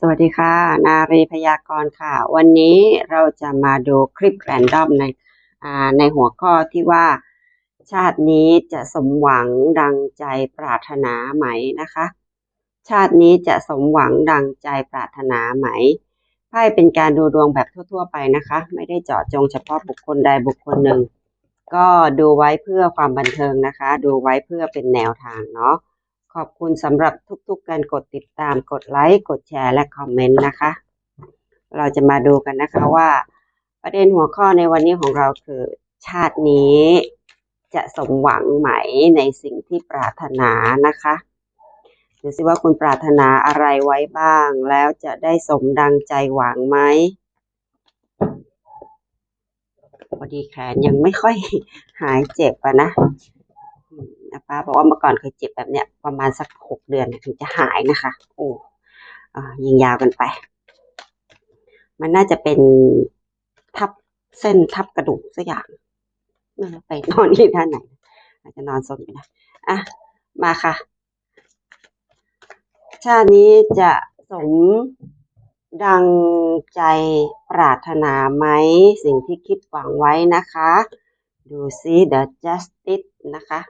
สวัสดีค่ะ นารีพยากรณ์ค่ะ วันนี้เราจะมาดูคลิปแรนดอมในในหัวข้อที่ว่า ชาตินี้จะสมหวังดังใจปรารถนาไหมนะคะ ชาตินี้จะสมหวังดังใจปรารถนาไหมไพ่เป็นการดูดวงแบบทั่ว ๆ ไปนะคะ ไม่ได้เจาะจงเฉพาะบุคคลใดบุคคลหนึ่ง ก็ดูไว้เพื่อความบันเทิงนะคะ ดูไว้เพื่อเป็นแนวทางเนาะ ขอบคุณสำหรับทุกๆการกดติดตาม กดไลค์ กดแชร์ และคอมเมนต์นะคะ เราจะมาดูกันนะคะว่า ประเด็นหัวข้อในวันนี้ของเราคือ ชาตินี้จะสมหวังไหมในสิ่งที่ปรารถนานะคะดูสิว่าคุณปรารถนาอะไรไว้บ้าง แล้วจะได้สมดังใจหวังไหมพอดีแขนยังไม่ค่อยหายเจ็บอะนะ นะป้าบอกว่าเมื่อก่อนเคยเจ็บแบบเนี้ยประมาณสักหกเดือนถึงจะหายนะคะ โอ้อยิงยาวกันไป มันน่าจะเป็นทับเส้นทับกระดูกสักอย่างไม่รู้ไปนอนที่ท่านไหนอาจจะนอนสนอยู่นะอะมาค่ะ ชาตินี้จะสมดังใจปรารถนาไหมสิ่งที่คิดหวังไว้นะคะ ดูซิ The Justice นะคะ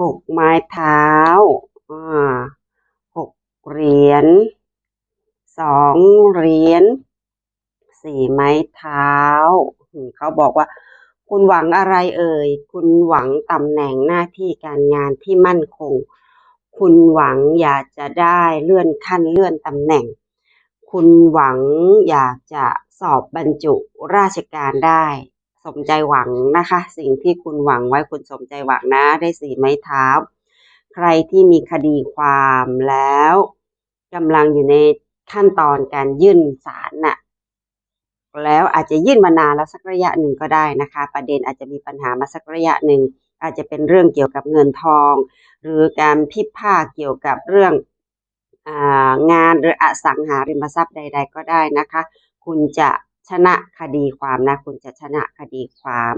หกไม้เท้าอ่าหกเหรียญสองเหรียญสี่ไม้เท้า เขาบอกว่า คุณหวังอะไรเอ่ย คุณหวังตำแหน่งหน้าที่การงานที่มั่นคง คุณหวังอยากจะได้เลื่อนขั้นเลื่อนตำแหน่ง คุณหวังอยากจะสอบบรรจุราชการได้ สมใจหวังนะคะ สิ่งที่คุณหวังไว้คุณสมใจหวังนะได้สี่ไม้เท้า ใครที่มีคดีความแล้วกำลังอยู่ในขั้นตอนการยื่นศาลน่ะแล้วอาจจะยื่นมานานแล้วสักระยะหนึ่งก็ได้นะคะ ประเด็นอาจจะมีปัญหามาสักระยะหนึ่งอาจจะเป็นเรื่องเกี่ยวกับเงินทอง หรือการพิพาทเกี่ยวกับเรื่องอางานหรืออสังหาริมทรัพย์ใด ๆ ก็ได้นะคะ คุณจะ ชนะคดีความนะ คุณจะชนะคดีความ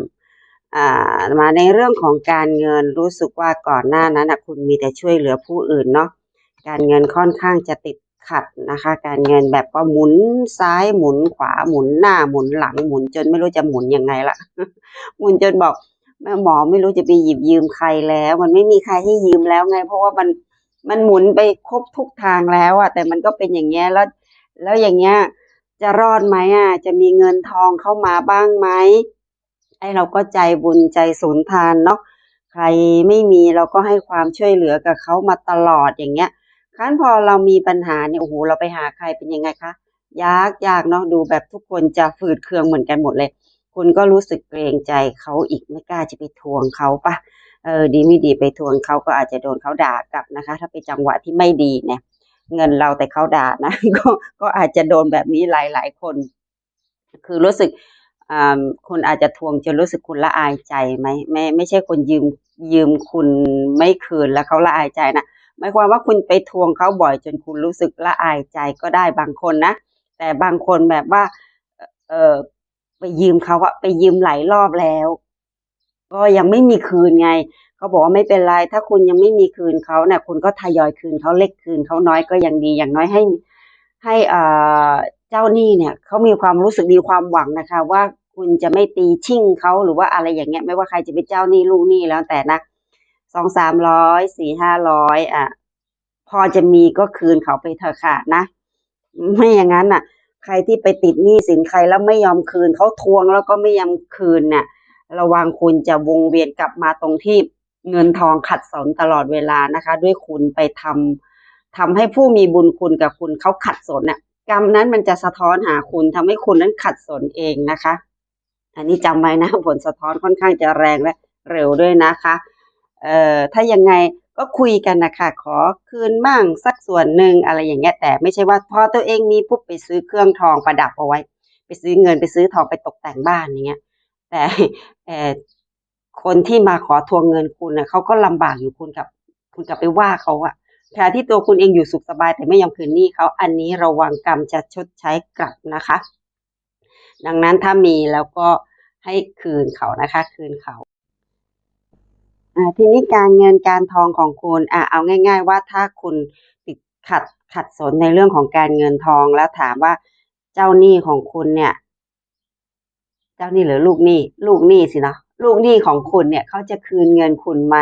อ่ามาในเรื่องของการเงินรู้สึกว่าก่อนหน้านั้นนะคุณมีแต่ช่วยเหลือผู้อื่นเนาะการเงินค่อนข้างจะติดขัดนะคะ การเงินแบบว่าหมุนซ้ายหมุนขวาหมุนหน้าหมุนหลังหมุนจนไม่รู้จะหมุนยังไงละหมุนจนบอกแม่หมอไม่รู้จะไปหยิบยืมใครแล้ว มันไม่มีใครให้ยืมแล้วไง เพราะว่ามันมันหมุนไปครบทุกทางแล้วอะแต่มันก็เป็นอย่างเงี้ยแล้ว แล้วอย่างเงี้ย จะรอดไหมอะ จะมีเงินทองเข้ามาบ้างไหมไอเราก็ใจบุญใจสุนทานเนาะใครไม่มีเราก็ให้ความช่วยเหลือกับเขามาตลอดอย่างเงี้ยครั้นพอเรามีปัญหาเนี่ยโอ้โหเราไปหาใครเป็นยังไงคะยากยากเนาะดูแบบทุกคนจะฝืดเคืองเหมือนกันหมดเลย คุณก็รู้สึกเกรงใจเขาอีกไม่กล้าจะไปทวงเขาปะเออดีไม่ดีไปทวงเขาก็อาจจะโดนเขาด่ากลับนะคะ ถ้าเป็นจังหวะที่ไม่ดีเนี่ย เงินเราแต่เขาด่านะก็ก็อาจจะโดนแบบนี้หลายหลายคน คือรู้สึกคุณอาจจะทวงจนรู้สึกคุณละอายใจไหมไม่ไม่ใช่คนยืมยืมคุณไม่คืนแล้วเขาละอายใจนะหมายความว่าคุณไปทวงเขาบ่อยจนคุณรู้สึกละอายใจก็ได้บางคนนะ แต่บางคนแบบว่า เออไปยืมเขาอะไปยืมหลายรอบแล้ว ก็ยังไม่มีคืนไง เขาบอกว่าไม่เป็นไร ถ้าคุณยังไม่มีคืนเขาเนี่ยคุณก็ทยอยคืนเขาเล็กคืนเขาน้อยก็ยังดีอย่างน้อยให้ ให้อ่าเจ้าหนี้เนี่ยเขามีความรู้สึกมีความหวังนะคะ ว่าคุณจะไม่ตีชิ่งเขาหรือว่าอะไรอย่างเงี้ย ไม่ว่าใครจะเป็นเจ้าหนี้ลูกหนี้แล้วแต่นะสองสามร้อยสี่ห้าร้อยอะพอจะมีก็คืนเขาไปเถอะค่ะนะไม่อย่างนั้นน่ะ ใครที่ไปติดหนี้สินใครแล้วไม่ยอมคืนเขาทวงแล้วก็ไม่ยอมคืนเนี่ยระวังคุณจะวงเวียนกลับมาตรงที่ เงินทองขัดสนตลอดเวลานะคะ ด้วยคุณไปทำทำให้ผู้มีบุญคุณกับคุณเขาขัดสนน่ะกรรมนั้นมันจะสะท้อนหาคุณทำให้คุณนั้นขัดสนเองนะคะ อันนี้จำไว้นะผลสะท้อนค่อนข้างจะแรงและเร็วด้วยนะคะเอ่อถ้ายังไงก็คุยกันนะคะขอคืนบ้างสักส่วนหนึ่งอะไรอย่างเงี้ยแต่ไม่ใช่ว่าพอตัวเองมีปุ๊บไปซื้อเครื่องทองประดับเอาไว้ ไปซื้อเงินไปซื้อทองไปตกแต่งบ้านอย่างเงี้ยแต่เอ่อ คนที่มาขอทวงเงินคุณน่ะเขาก็ลำบากอยู่คุณกับ คุณกลับไปว่าเขาอะแทนที่ตัวคุณเองอยู่สุขสบายแต่ไม่ยอมคืนหนี้เขาอันนี้ระวังกรรมจะชดใช้กลับนะคะ ดังนั้นถ้ามีแล้วก็ให้คืนเขานะคะ คืนเขาอ่าทีนี้การเงินการทองของคุณอ่าเอาง่าย ๆ ว่าถ้าคุณติดขัดขัดสนในเรื่องของการเงินทองแล้วถามว่าเจ้าหนี้ของคุณเนี่ย เจ้าหนี้หรือลูกหนี้ ลูกหนี้สินะ ลูกหนี้ของคุณเนี่ยเขาจะคืนเงินคุณไหม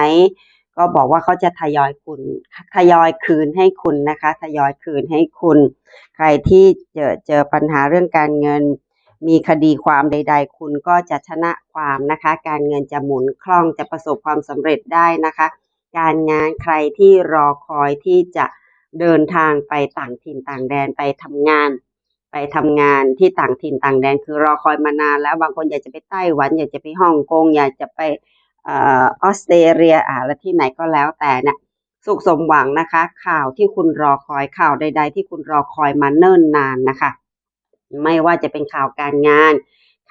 ก็บอกว่าเขาจะทยอยคุณทยอยคืนให้คุณนะคะทยอยคืนให้คุณ ใครที่เจอเจอปัญหาเรื่องการเงิน มีคดีความใด ๆ คุณก็จะชนะความนะคะ การเงินจะหมุนคล่องจะประสบความสำเร็จได้นะคะ การงานใครที่รอคอยที่จะเดินทางไปต่างถิ่นต่างแดนไปทำงาน ไปทำงานที่ต่างถิ่นต่างแดนคือรอคอยมานานแล้วบางคนอยากจะไปไต้หวัน อยากจะไปฮ่องกงอยากจะไปออออสเตรเลียอ่าและที่ไหนก็แล้วแต่เนี่ยสุขสมหวังนะคะ ข่าวที่คุณรอคอยข่าวใด ๆ ที่คุณรอคอยมาเนิ่นนานนะคะ ไม่ว่าจะเป็นข่าวการงาน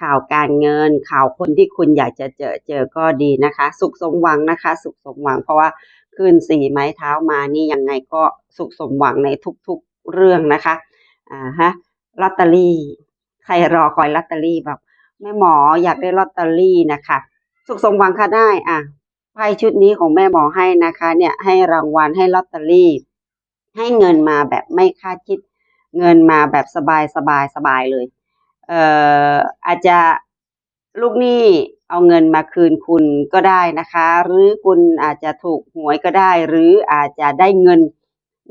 ข่าวการเงิน ข่าวคนที่คุณอยากจะเจอเจอก็ดีนะคะ สุขสมหวังนะคะ สุขสมหวังเพราะว่าขึ้นสี่ไม้เท้ามานี่ยังไงก็สุขสมหวังในทุกๆเรื่องนะคะอ่าฮะ ลอตเตอรี่ ใครรอคอยลอตเตอรี่แบบแม่หมออยากได้ลอตเตอรี่นะคะ สุขสมหวังค่ะได้อะไพ่ชุดนี้ของแม่หมอให้นะคะ เนี่ยให้รางวัลให้ลอตเตอรี่ ให้เงินมาแบบไม่คาดคิด เงินมาแบบสบายสบายสบายเลย เอ่ออาจจะลูกหนี้เอาเงินมาคืนคุณก็ได้นะคะ หรือคุณอาจจะถูกหวยก็ได้ หรืออาจจะได้เงิน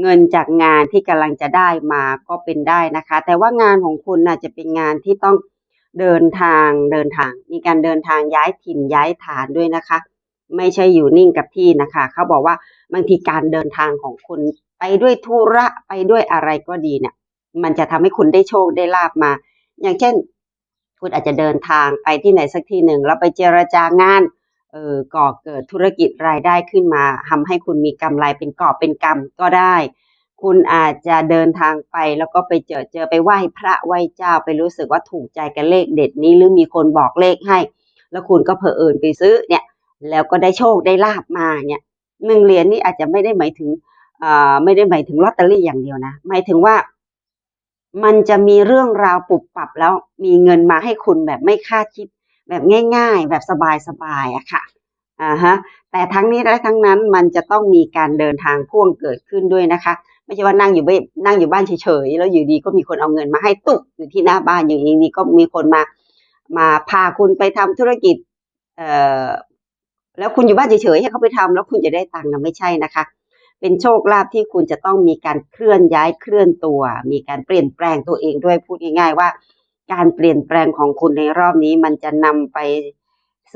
เงินจากงานที่กำลังจะได้มาก็เป็นได้นะคะ แต่ว่างานของคุณน่าจะเป็นงานที่ต้องเดินทางเดินทาง มีการเดินทางย้ายถิ่นย้ายฐานด้วยนะคะ ไม่ใช่อยู่นิ่งกับที่นะคะ เขาบอกว่าบางทีการเดินทางของคุณไปด้วยธุระไปด้วยอะไรก็ดีเนี่ย มันจะทำให้คุณได้โชคได้ลาบมา อย่างเช่น คุณอาจจะเดินทางไปที่ไหนสักที่หนึ่งแล้วไปเจรจางาน ก่อเกิดธุรกิจรายได้ขึ้นมาทำให้คุณมีกำไรเป็นกอบเป็นกำก็ได้ คุณอาจจะเดินทางไปแล้วก็ไปเจอเจอไปไหว้พระไหว้เจ้าไปรู้สึกว่าถูกใจกับเลขเด็ดนี้หรือมีคนบอกเลขให้ แล้วคุณก็เผอิญไปซื้อเนี่ย แล้วก็ได้โชคได้ลาบมาเนี่ยหนึ่งเหรียญนี่อาจจะไม่ได้หมายถึงอ่าไม่ได้หมายถึงลอตเตอรี่อย่างเดียวนะ หมายถึงว่ามันจะมีเรื่องราวปรับปรับแล้วมีเงินมาให้คุณแบบไม่คาดคิด แบบง่าย ๆ แบบสบายๆอะค่ะอ่าฮะแต่ทั้งนี้และทั้งนั้นมันจะต้องมีการเดินทางพ่วงเกิดขึ้นด้วยนะคะ ไม่ใช่ว่านั่งอยู่บ้านนั่งอยู่บ้านเฉยๆแล้วอยู่ดีก็มีคนเอาเงินมาให้ตุกอยู่ที่หน้าบ้านอย่างนี้ก็มีคนมามาพาคุณไปทำธุรกิจเอ่อแล้วคุณอยู่บ้านเฉยๆให้เขาไปทำแล้วคุณจะได้ตังค์นะไม่ใช่นะคะ เป็นโชคลาภที่คุณจะต้องมีการเคลื่อนย้ายเคลื่อนตัว มีการเปลี่ยนแปลงตัวเองด้วยพูดง่ายๆว่า การเปลี่ยนแปลงของคุณในรอบนี้ มันจะนำไป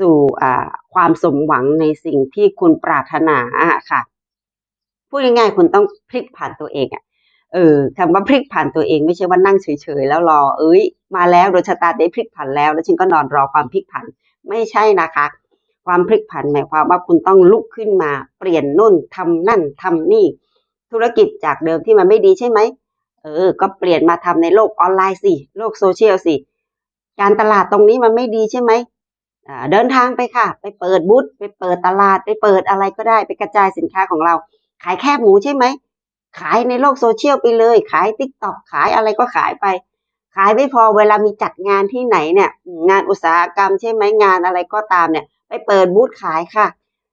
สู่ความสมหวังในสิ่งที่คุณปรารถนาค่ะพูดง่ายๆคุณต้องพลิกผ่านตัวเองอะเออคำว่าพลิกผ่านตัวเองไม่ใช่ว่านั่งเฉยๆแล้วรอ เอ้ย มาแล้วโดยชะตาได้พลิกผันแล้ว แล้วฉันก็นอนรอความพลิกผันไม่ใช่นะคะ ความพลิกผันหมายความว่าคุณต้องลุกขึ้นมา เปลี่ยนนู่นทำนั่นทำนี่ ธุรกิจจากเดิมที่มันไม่ดีใช่ไหม เออ ก็เปลี่ยนมาทำในโลกออนไลน์สิ โลกโซเชียลสิ การตลาดตรงนี้มันไม่ดีใช่ไหมอ่าเดินทางไปค่ะ ไปเปิดบูธไปเปิดตลาดไปเปิดอะไรก็ได้ ไปกระจายสินค้าของเรา ขายแคบหมูใช่ไหม ขายในโลกโซเชียลไปเลย ขายติ๊กต็อกขายอะไรก็ขายไป ขายไม่พอเวลามีจัดงานที่ไหนเนี่ย งานอุตสาหกรรมใช่ไหมงานอะไรก็ตามเนี่ย ไปเปิดบูธขายค่ะ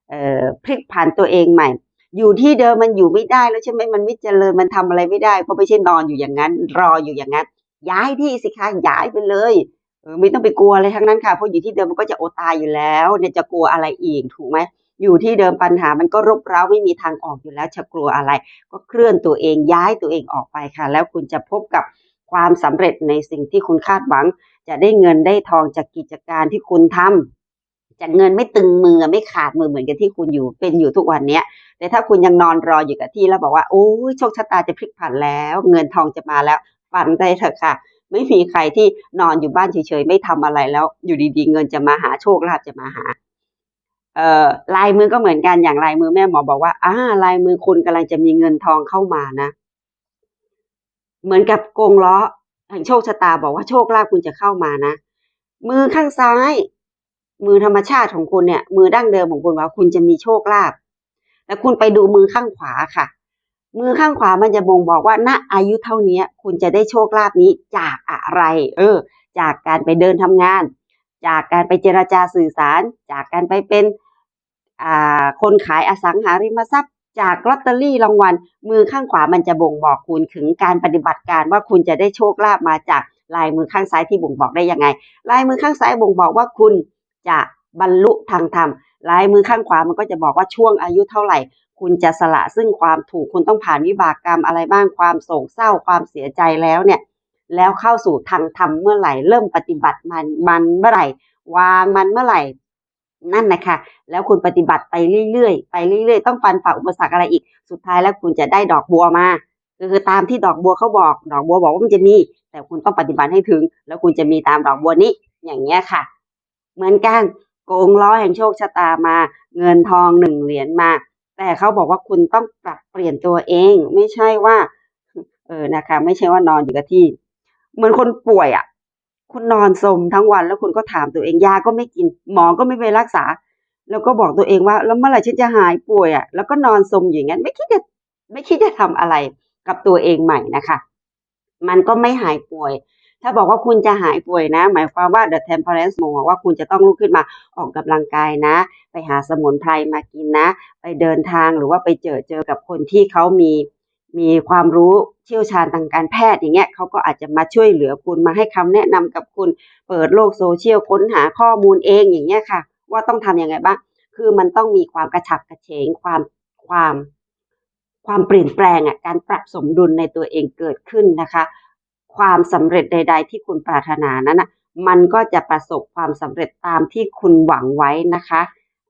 เอ่อพลิกผันตัวเองใหม่ อยู่ที่เดิมมันอยู่ไม่ได้แล้วใช่ไหมมันไม่เจริญมันทำอะไรไม่ได้เพราะไม่ใช่นอนอยู่อย่างนั้น รออยู่อย่างนั้น ย้ายที่สิคะย้ายไปเลยไม่ต้องไปกลัวอะไรทั้งนั้นค่ะเพราะอยู่ที่เดิมมันก็จะโอตายอยู่แล้วเนี่ยจะกลัวอะไรอีกถูกไหมอยู่ที่เดิมปัญหามันก็รบเร้าไม่มีทางออกอยู่แล้วจะกลัวอะไร ก็เคลื่อนตัวเองย้ายตัวเองออกไปค่ะ แล้วคุณจะพบกับความสำเร็จในสิ่งที่คุณคาดหวัง จะได้เงินได้ทองจากกิจการที่คุณทำ จากเงินไม่ตึงมือไม่ขาดมือเหมือนกับที่คุณอยู่เป็นอยู่ทุกวันเนี้ย แต่ถ้าคุณยังนอนรออยู่กับที่แล้วบอกว่าโอ้ยโชคชะตาจะพลิกผันแล้ว เงินทองจะมาแล้วฝันได้เถอะค่ะ ไม่มีใครที่นอนอยู่บ้านเฉยๆไม่ทำอะไรแล้ว อยู่ดีๆ เงินจะมาหาโชคลาภจะมาหาเอ่อลายมือก็เหมือนกันอย่างลายมือแม่หมอบอกว่าอ่าลายมือคุณกำลังจะมีเงินทองเข้ามานะ เหมือนกับกงล้อแห่งโชคชะตาบอกว่าโชคลาภคุณจะเข้ามานะ มือข้างซ้าย มือธรรมชาติของคุณเนี่ยมือดั้งเดิมของคุณว่าคุณจะมีโชคลาภแต่คุณไปดูมือข้างขวาค่ะ มือข้างขวามันจะบ่งบอกว่าณอายุเท่านี้คุณจะได้โชคลาภนี้จากอะไร เออ จากการไปเดินทำงาน จากการไปเจราจาสื่อสาร จากการไปเป็นคนขายอสังหาริมทรัพย์ จากลอตเตอรี่รางวัล มือข้างขวามันจะบ่งบอกคุณถึงการปฏิบัติการว่าคุณจะได้โชคลาภมาจากลายมือข้างซ้ายที่บ่งบอกได้ยังไง ลายมือข้างซ้ายบ่งบอกว่าคุณ จะบรรลุทางธรรมลายมือข้างขวามันก็จะบอกว่าช่วงอายุเท่าไหร่ คุณจะสละซึ่งความถูกคุณต้องผ่านวิบากกรรมอะไรบ้างความโศกเศร้าความเสียใจแล้วเนี่ย แล้วเข้าสู่ทางธรรมเมื่อไหร่ เริ่มปฏิบัติมันมันเมื่อไหร่ วางมันเมื่อไหร่ นั่นนะคะแล้วคุณปฏิบัติไปเรื่อยๆไปเรื่อยๆต้องฟันฝ่าอุปสรรคอะไรอีก สุดท้ายแล้วคุณจะได้ดอกบัวมาก็คือตามที่ดอกบัวเขาบอก ดอกบัวบอกว่ามันจะมี แต่คุณต้องปฏิบัติให้ถึง แล้วคุณจะมีตามดอกบัวนี้อย่างเงี้ยค่ะ เหมือนกันโกงล้อแห่งโชคชะตามา เงินทองหนึ่งเหรียญมา แต่เขาบอกว่าคุณต้องปรับเปลี่ยนตัวเอง ไม่ใช่ว่า เออนะคะ ไม่ใช่ว่านอนอยู่กับที่ เหมือนคนป่วยอะ คุณนอนสมทั้งวันแล้วคุณก็ถามตัวเองยาก็ไม่กิน หมอก็ไม่ไปรักษา แล้วก็บอกตัวเองว่า แล้วเมื่อไหร่ฉันจะหายป่วยอะ แล้วก็นอนสมอยู่อย่างนั้นไม่คิดจะไม่คิดจะทำอะไรกับตัวเองใหม่นะคะ มันก็ไม่หายป่วย ถ้าบอกว่าคุณจะหายป่วยนะ หมายความว่า the temperance บอกว่าคุณจะต้องลุกขึ้นมาออกกำลังกายนะ ไปหาสมุนไพรมากินนะ ไปเดินทางหรือว่าไปเจอเจอกับคนที่เขามีมีความรู้เชี่ยวชาญทางการแพทย์อย่างเงี้ยเขาก็อาจจะมาช่วยเหลือคุณมาให้คำแนะนำกับคุณเปิดโลกโซเชียลค้นหาข้อมูลเองอย่างเงี้ยค่ะ ว่าต้องทำยังไงบ้าง คือมันต้องมีความกระฉับกระเฉงความความความเปลี่ยนแปลงอะการปรับสมดุลในตัวเองเกิดขึ้นนะคะ ความสำเร็จใด ๆ ที่คุณปรารถนานั้นอะมันก็จะประสบความสำเร็จตามที่คุณหวังไว้นะคะ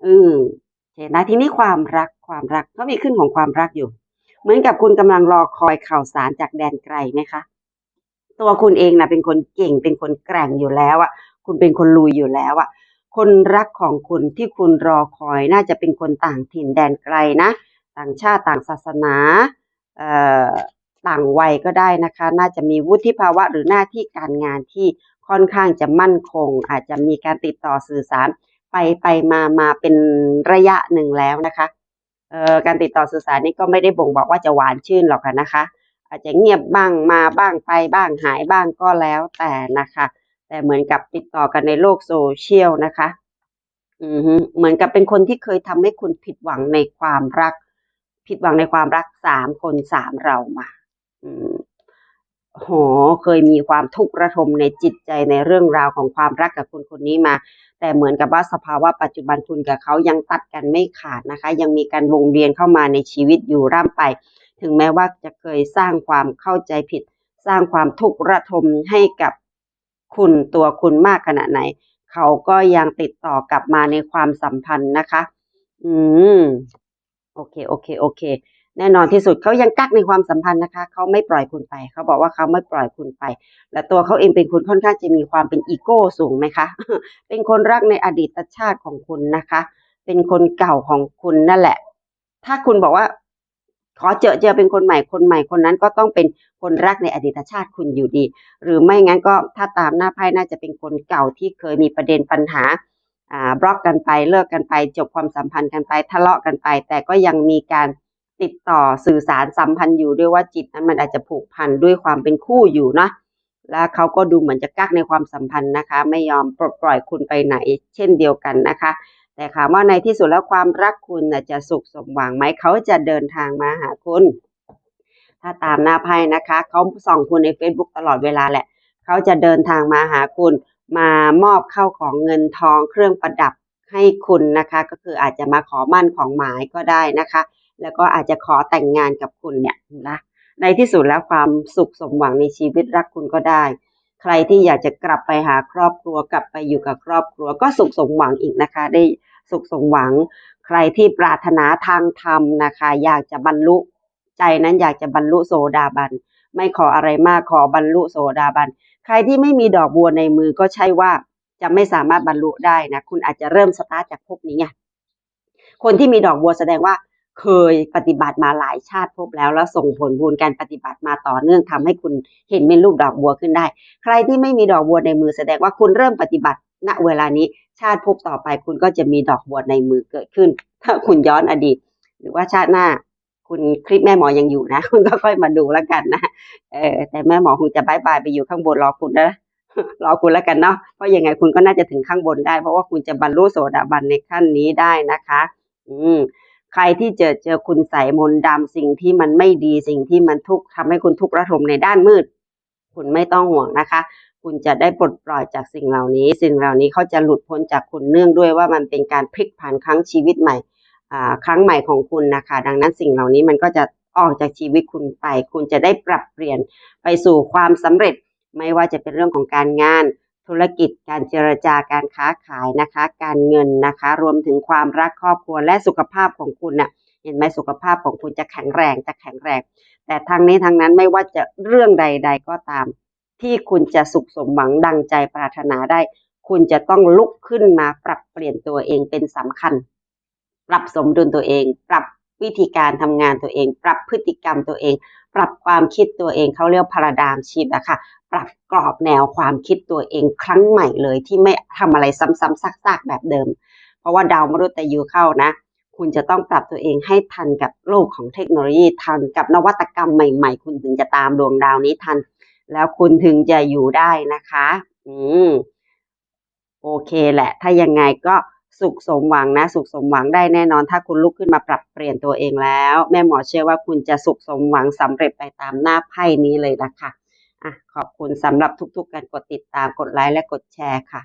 อืมเห็นนะทีนี้ความรักความรักก็มีขึ้นของความรักอยู่ เหมือนกับคุณกำลังรอคอยข่าวสารจากแดนไกลไหมคะ ตัวคุณเองนะเป็นคนเก่งเป็นคนแกร่งอยู่แล้วอะคุณเป็นคนลุยอยู่แล้วอะ คนรักของคุณที่คุณรอคอยน่าจะเป็นคนต่างถิ่นแดนไกลนะ ต่างชาติต่างศาสนา เอ่อ ต่างวัยก็ได้นะคะ น่าจะมีวุฒิภาวะหรือหน้าที่การงานที่ค่อนข้างจะมั่นคง อาจจะมีการติดต่อสื่อสารไปไปมามาเป็นระยะหนึ่งแล้วนะคะเอ่อการติดต่อสื่อสารนี่ก็ไม่ได้บ่งบอกว่าจะหวานชื่นหรอกค่ะนะคะ อาจจะเงียบบ้างมาบ้างไปบ้างหายบ้างก็แล้วแต่นะคะ แต่เหมือนกับติดต่อกันในโลกโซเชียลนะคะอือเหมือนกับเป็นคนที่เคยทำให้คุณผิดหวังในความรัก ผิดหวังในความรักสามคนสามเรามา อืมโหเคยมีความทุกข์ระทมในจิตใจในเรื่องราวของความรักกับคนคนนี้มา แต่เหมือนกับว่าสภาวะปัจจุบันคุณกับเขายังตัดกันไม่ขาดนะคะ ยังมีการวงเวียนเข้ามาในชีวิตอยู่ร่ำไป ถึงแม้ว่าจะเคยสร้างความเข้าใจผิด สร้างความทุกข์ระทมให้กับคุณตัวคุณมากขนาดไหน เขาก็ยังติดต่อกลับมาในความสัมพันธ์นะคะ อืม โอเค โอเค โอเค แน่นอนที่สุดเขายังกักในความสัมพันธ์นะคะเขาไม่ปล่อยคุณไปเขาบอกว่าเขาไม่ปล่อยคุณไป และตัวเขาเองเป็นคนค่อนข้างจะมีความเป็นอีโก้สูงไหมคะ เป็นคนรักในอดีตชาติของคุณนะคะ เป็นคนเก่าของคุณนั่นแหละ ถ้าคุณบอกว่า ขอเจอเจอเป็นคนใหม่คนใหม่คนนั้นก็ต้องเป็นคนรักในอดีตชาติคุณอยู่ดี หรือไม่งั้นก็ถ้าตามหน้าไพ่น่าจะเป็นคนเก่าที่เคยมีประเด็นปัญหาอ่าบล็อกกันไปเลิกกันไป จบความสัมพันธ์กันไปทะเลาะกันไป แต่ก็ยังมีการ ติดต่อสื่อสารสัมพันธ์อยู่ด้วยว่าจิตนั้นมันอาจจะผูกพันด้วยความเป็นคู่อยู่เนาะแล้วเขาก็ดูเหมือนจะกักในความสัมพันธ์นะคะ ไม่ยอมปลดปล่อยคุณไปไหน เช่นเดียวกันนะคะ แต่ถามว่าในที่สุดแล้วความรักคุณจะสุขสมหวังไหมเขาจะเดินทางมาหาคุณ ถ้าตามหน้าไพ่นะคะ เขาส่องคุณใน Facebook ตลอดเวลาแหละ เขาจะเดินทางมาหาคุณ มามอบเข้าของเงินทองเครื่องประดับให้คุณนะคะ ก็คืออาจจะมาขอมั่นของหมายก็ได้นะคะ แล้วก็อาจจะขอแต่งงานกับคุณเนี่ยนะในที่สุดแล้วความสุขสมหวังในชีวิตรักคุณก็ได้ ใครที่อยากจะกลับไปหาครอบครัวกลับไปอยู่กับครอบครัวก็สุขสมหวังอีกนะคะ ได้สุขสมหวัง ใครที่ปรารถนาทางธรรมนะคะ อยากจะบรรลุใจนั้นอยากจะบรรลุโสดาบัน ไม่ขออะไรมากขอบรรลุโสดาบัน ใครที่ไม่มีดอกบัวในมือก็ใช่ว่าจะไม่สามารถบรรลุได้นะ คุณอาจจะเริ่มสตาร์ทจากภพนี้ไงคนที่มีดอกบัวแสดงว่า เคยปฏิบัติมาหลายชาติภพแล้ว แล้วส่งผลบุญการปฏิบัติมาต่อเนื่องทำให้คุณเห็นเป็นรูปดอกบัวขึ้นได้ ใครที่ไม่มีดอกบัวในมือแสดงว่าคุณเริ่มปฏิบัติณเวลานี้ชาติภพต่อไปคุณก็จะมีดอกบัวในมือเกิดขึ้น ถ้าคุณย้อนอดีต หรือว่าชาติหน้า คุณคลิปแม่หมอยังอยู่นะ คุณก็ค่อยมาดูแล้วกันนะเออแต่แม่หมอคงจะบายบายไปอยู่ข้างบนรอคุณนะรอคุณแล้วกันเนาะเพราะยังไงคุณก็น่าจะถึงข้างบนได้ เพราะว่าคุณจะบรรลุโสดาบันในขั้นนี้ได้นะคะ อืม ใครที่เจอเจอคุณใส่มนต์ดำสิ่งที่มันไม่ดีสิ่งที่มันทุกข์ทำให้คุณทุกข์ระทมในด้านมืด คุณไม่ต้องห่วงนะคะ คุณจะได้ปลดปล่อยจากสิ่งเหล่านี้ สิ่งเหล่านี้เขาจะหลุดพ้นจากคุณเนื่องด้วยว่ามันเป็นการพลิกผันครั้งชีวิตใหม่ครั้งใหม่ของคุณนะคะ ดังนั้นสิ่งเหล่านี้มันก็จะออกจากชีวิตคุณไป คุณจะได้ปรับเปลี่ยนไปสู่ความสำเร็จ ไม่ว่าจะเป็นเรื่องของการงาน ธุรกิจการเจรจาการค้าขายนะคะ การเงินนะคะ รวมถึงความรักครอบครัวและสุขภาพของคุณน่ะเห็นไหมสุขภาพของคุณจะแข็งแรงจะแข็งแรง แต่ทางนี้ทางนั้นไม่ว่าจะเรื่องใด ๆ ก็ตาม ที่คุณจะสุขสมหวังดังใจปรารถนาได้ คุณจะต้องลุกขึ้นมาปรับเปลี่ยนตัวเองเป็นสำคัญ ปรับสมดุลตัวเอง ปรับวิธีการทำงานตัวเอง ปรับพฤติกรรมตัวเอง ปรับความคิดตัวเองเขาเรียกพาราดามชีพอะค่ะ ปรับกรอบแนวความคิดตัวเองครั้งใหม่เลยที่ไม่ทำอะไรซ้ำๆซากๆแบบเดิม เพราะว่าดาวมฤตยูเข้านะ คุณจะต้องปรับตัวเองให้ทันกับโลกของเทคโนโลยีทันกับนวัตกรรมใหม่ ๆ คุณถึงจะตามดวงดาวนี้ทัน แล้วคุณถึงจะอยู่ได้นะคะ อืมโอเคแหละ ถ้ายังไงก็สุขสมหวังนะ สุขสมหวังได้แน่นอน ถ้าคุณลุกขึ้นมาปรับเปลี่ยนตัวเองแล้ว แม่หมอเชื่อว่าคุณจะสุขสมหวังสำเร็จไปตามหน้าไพ่นี้เลยละค่ะ อะขอบคุณสำหรับทุกๆการกดติดตามกดไลค์และกดแชร์ค่ะ